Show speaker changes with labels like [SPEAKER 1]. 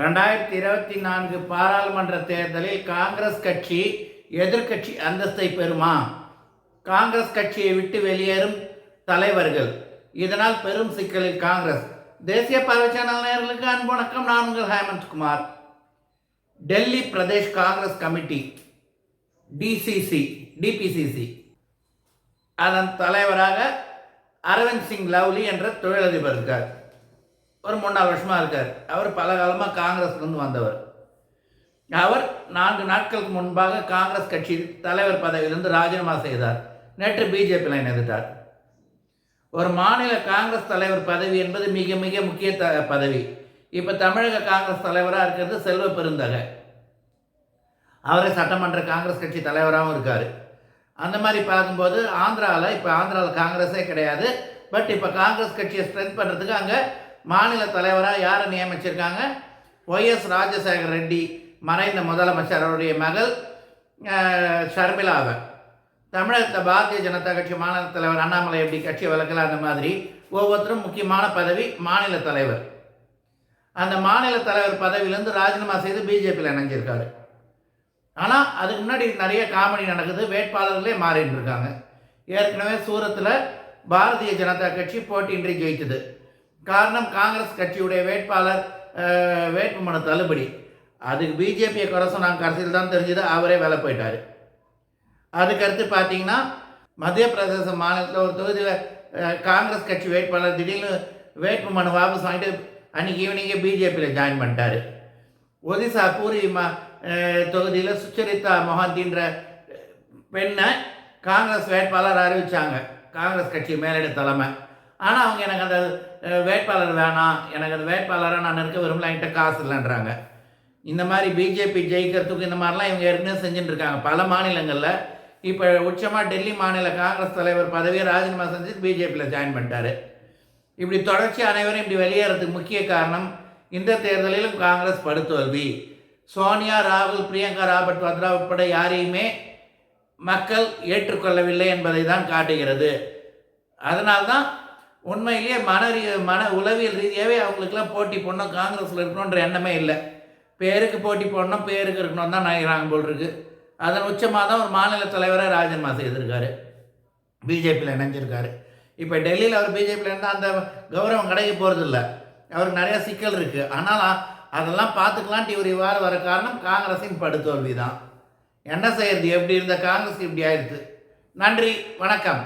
[SPEAKER 1] ரெண்டாயிரத்தி இருபத்தி நான்கு பாராளுமன்ற தேர்தலில் காங்கிரஸ் கட்சி எதிர்க்கட்சி அந்தஸ்தை பெறுமா? காங்கிரஸ் கட்சியை விட்டு வெளியேறும் தலைவர்கள். இதனால் பெரும் சிக்கலில் காங்கிரஸ். தேசிய பார்வை சேனல் நேயர்களுக்கு அன்பு வணக்கம். நான் உங்கள் Hemant Kumar Delhi Pradesh Congress committee DCC DPCC அதன் தலைவராக அரவிந்த் சிங் லவ்லி என்ற தொழிலதிபர் இருக்கார். ஒரு மூணாவது வருஷமாக இருக்கார். அவர் பல காலமாக காங்கிரஸ்லேருந்து வந்தவர். அவர் நான்கு நாட்களுக்கு முன்பாக காங்கிரஸ் கட்சி தலைவர் பதவியிலிருந்து ராஜினாமா செய்தார். நேற்று பிஜேபியில் இணைந்துட்டார் ஒரு மாநில காங்கிரஸ் தலைவர் பதவி என்பது மிக மிக முக்கிய த பதவி. இப்போ தமிழக காங்கிரஸ் தலைவராக இருக்கிறது செல்வ பெருந்தகை. அவரே சட்டமன்ற காங்கிரஸ் கட்சி தலைவராகவும் இருக்கார். அந்த மாதிரி பார்க்கும்போது ஆந்திராவில் இப்போ ஆந்திராவில் காங்கிரஸே கிடையாது. பட் இப்போ காங்கிரஸ் கட்சியை ஸ்ட்ரென்த் பண்ணுறதுக்கு அங்கே மாநில தலைவராக யாரை நியமிச்சிருக்காங்க? ஒய்எஸ் ராஜசேகர் ரெட்டி மறைந்த முதலமைச்சர் அவருடைய மகள் ஷர்மிலாவை தமிழகத்தை தமிழகத்தில் பாரதிய ஜனதா கட்சி மாநில தலைவர் அண்ணாமலை எப்படி கட்சி வழக்கல அந்த மாதிரி ஒவ்வொருத்தரும் முக்கியமான பதவி மாநில தலைவர். அந்த மாநில தலைவர் பதவியிலேருந்து ராஜினாமா செய்து பிஜேபியில் இணைஞ்சிருக்காரு. ஆனால் அதுக்கு முன்னாடி நிறைய காமெடி நடக்குது வேட்பாளர்களே மாறிட்டு இருக்காங்க. ஏற்கனவே சூரத்தில் பாரதிய ஜனதா கட்சி போட்டியின்றி ஜெயிச்சது காரணம் காங்கிரஸ் கட்சியுடைய வேட்பாளர் வேட்புமனு தள்ளுபடி. அதுக்கு பிஜேபியை குறை சொன்னாங்க கடைசியில் தான் தெரிஞ்சது அவரே வேலை போயிட்டார். அதுக்கடுத்து பார்த்தீங்கன்னா மத்திய பிரதேச மாநிலத்தில் ஒரு தொகுதியில் காங்கிரஸ் கட்சி வேட்பாளர் திடீர்னு வேட்புமனு வாபஸ் வாங்கிட்டு அன்றைக்கி ஈவினிங்கே பிஜேபியில் ஜாயின் பண்ணிட்டார். ஒடிசா பூரி ம தொகுதியில் சுச்சரிதா மொஹந்தின்ற பெண்ணை காங்கிரஸ் வேட்பாளர் அறிவித்தாங்க காங்கிரஸ் கட்சி மேலிட தலைமை. ஆனால் அவங்க எனக்கு அந்த வேட்பாளர் வேணாம். எனக்கு அந்த வேட்பாளராக நான் இருக்க விரும்பல. என்கிட்ட காசு இல்லைன்றாங்க. இந்த மாதிரி பிஜேபி ஜெயிக்கிறதுக்கு இந்த மாதிரிலாம் இவங்க ஏற்கனவே செஞ்சுட்டு இருக்காங்க பல மாநிலங்களில். இப்போ உச்சமாக டெல்லி மாநில காங்கிரஸ் தலைவர் பதவியை ராஜினாமா செஞ்சு பிஜேபியில் ஜாயின் பண்ணிட்டாரு. இப்படி தொடர்ச்சி அனைவரும் இப்படி வெளியேறதுக்கு முக்கிய காரணம் இந்த தேர்தலிலும் காங்கிரஸ் படுத்தோல்வி சோனியா ராகுல் பிரியங்கா ராபர்ட் வத்ரா உட்பட யாரையுமே மக்கள் ஏற்றுக்கொள்ளவில்லை என்பதை தான் காட்டுகிறது. அதனால்தான் உண்மையிலேயே மன ரீ- மன உளவியல் ரீதியாகவே அவங்களுக்குலாம் போட்டி போடணும் காங்கிரஸில் இருக்கணுன்ற எண்ணமே இல்லை. பேருக்கு போட்டி போடணும் பேருக்கு இருக்கணும் தான் நினைக்கிறாங்க போல் இருக்கு. அதன் உச்சமாக தான் ஒரு மாநில தலைவராக ராஜன்மா செய்திருக்காரு. பிஜேபியில் இணைஞ்சிருக்காரு. இப்போ டெல்லியில் அவர் பிஜேபியில் இருந்தால் அந்த கௌரவம் கிடைக்க போகிறதில்ல அவருக்கு நிறையா சிக்கல் இருக்குது ஆனால் அதெல்லாம் பார்த்துக்கலான்ட்டு இவர் இவ்வாறு வர காரணம் காங்கிரஸின் படுதோல்வி தான் என்ன செய்யறது? எப்படி இருந்த காங்கிரஸ் இப்படி ஆயிடுச்சு நன்றி வணக்கம்.